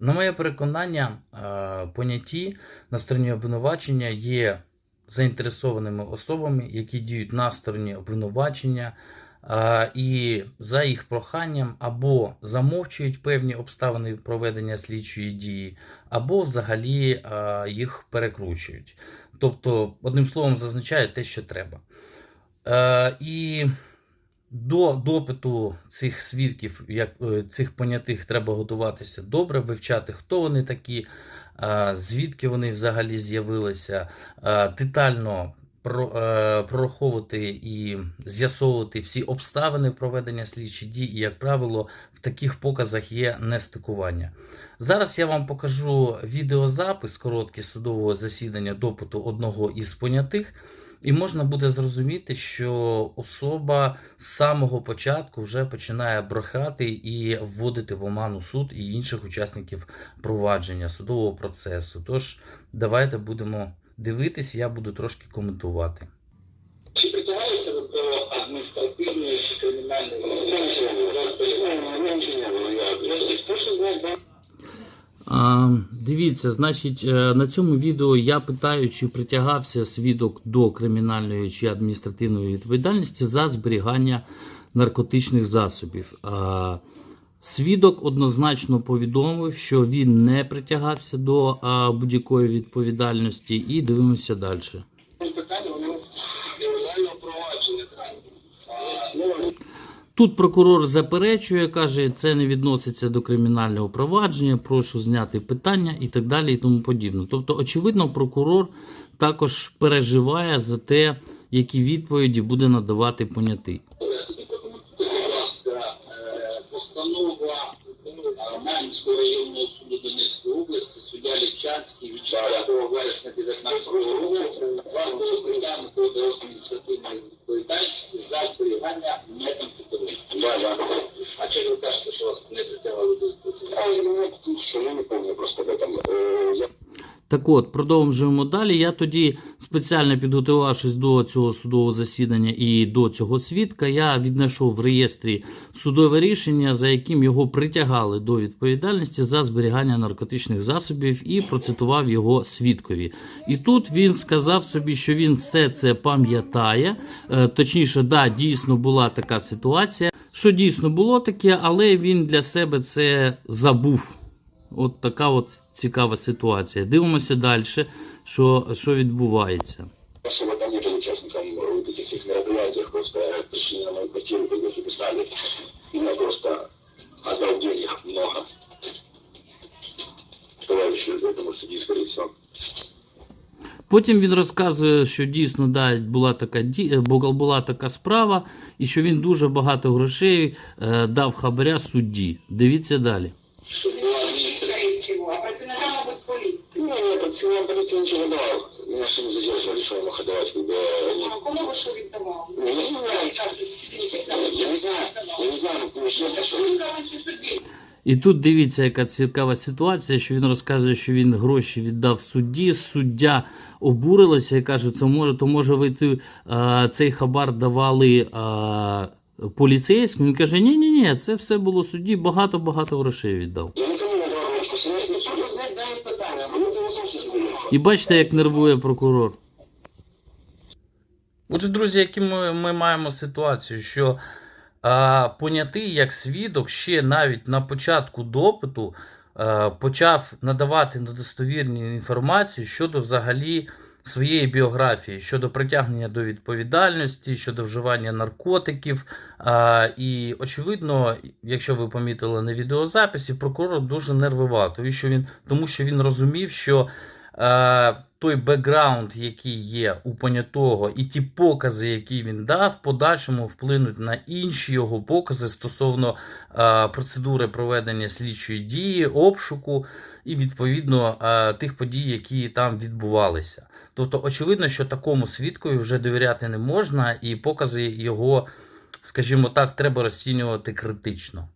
На моє переконання, е, поняті на стороні обвинувачення є заінтересованими особами, які діють на стороні обвинувачення, е, і за їх проханням або замовчують певні обставини проведення слідчої дії, або взагалі е, їх перекручують. Тобто, одним словом, зазначають те, що треба. І до допиту цих свідків, як е, цих понятих, треба готуватися добре, вивчати, хто вони такі, е, звідки вони взагалі з'явилися, е, детально прораховувати і з'ясовувати всі обставини проведення слідчих дій, і, як правило, в таких показах є нестикування. Зараз я вам покажу відеозапис короткий судового засідання допиту одного із понятих. І можна буде зрозуміти, що особа з самого початку вже починає брехати і вводити в оману суд і інших учасників провадження судового процесу. Тож давайте будемо дивитись, я буду трошки коментувати. Чи притягалися ви до адміністративної чи кримінальної відповідальності? Прошу знати, да? А, дивіться, значить, е, на цьому відео я питаю, чи притягався свідок до кримінальної чи адміністративної відповідальності за зберігання наркотичних засобів. Свідок однозначно повідомив, що він не притягався до будь-якої відповідальності, і дивимося далі. питання у нас провадження. Тут прокурор заперечує, каже, це не відноситься до кримінального провадження, прошу зняти питання і так далі, і тому подібне. Тобто, очевидно, прокурор також переживає за те, які відповіді буде надавати понятий. постанова е, районного суду Донецької 2 вересня 19 року вас було притягнуто до адміністративної відповідальності за зберігання некомпетентного. А чи ви кажете, що вас не притягали до що ну, Я не пам'ятаю, просто об этом. Е, так от, продовжуємо далі. Я тоді спеціально підготувавшись до цього судового засідання і до цього свідка, я віднайшов в реєстрі судове рішення, за яким його притягали до відповідальності за зберігання наркотичних засобів і процитував його свідкові. І тут він сказав собі, що він все це пам'ятає. Е, Точніше, да, дійсно була така ситуація, що дійсно було таке, але він для себе це забув. От така от цікава ситуація. Дивимося далі, що, що відбувається. особо там не был участником вот этих всех мероприятий, просто пришли на мою квартиру, когда писали, и я просто отдал денег много. Товарищу этому судьи, скорее всего. Потім він розказує, що дійсно да, була така ді- е, була була така справа, і що він дуже багато грошей е, дав хабаря судді. Дивіться далі. Чтобы была администрация. скорее всего, а працівникам, мабуть, поліції. Не, не, пацанам полиция ничего не давал. Меня что не задерживали, что я мог отдавать, как бы они... Ну, Кому ви що віддавали? Ну, я не знаю. Я не знаю, я не знаю, ну, конечно, это что... Ви сказали, що судді. І тут дивіться, яка цікава ситуація, що він розказує, що він гроші віддав судді. Суддя обурилася і каже, це може, то може ви ти, е, цей хабар давали е, поліцейським. Він каже, ні, ні, ні, це все було судді, багато-багато грошей віддав. І бачите, як нервує прокурор. Отже, друзі, які ми, ми маємо ситуацію, що а, понятий як свідок ще навіть на початку допиту а, почав надавати недостовірні інформації щодо взагалі своєї біографії, щодо притягнення до відповідальності, щодо вживання наркотиків. А, і очевидно, якщо ви помітили на відеозаписі, прокурор дуже нервував, тому що він, тому що він розумів, що той бекграунд, який є у понятого, і ті покази, які він дав, в подальшому вплинуть на інші його покази стосовно е, процедури проведення слідчої дії, обшуку і відповідно е, тих подій, які там відбувалися. Тобто, очевидно, що такому свідкові вже довіряти не можна, і покази його, скажімо так, треба розцінювати критично.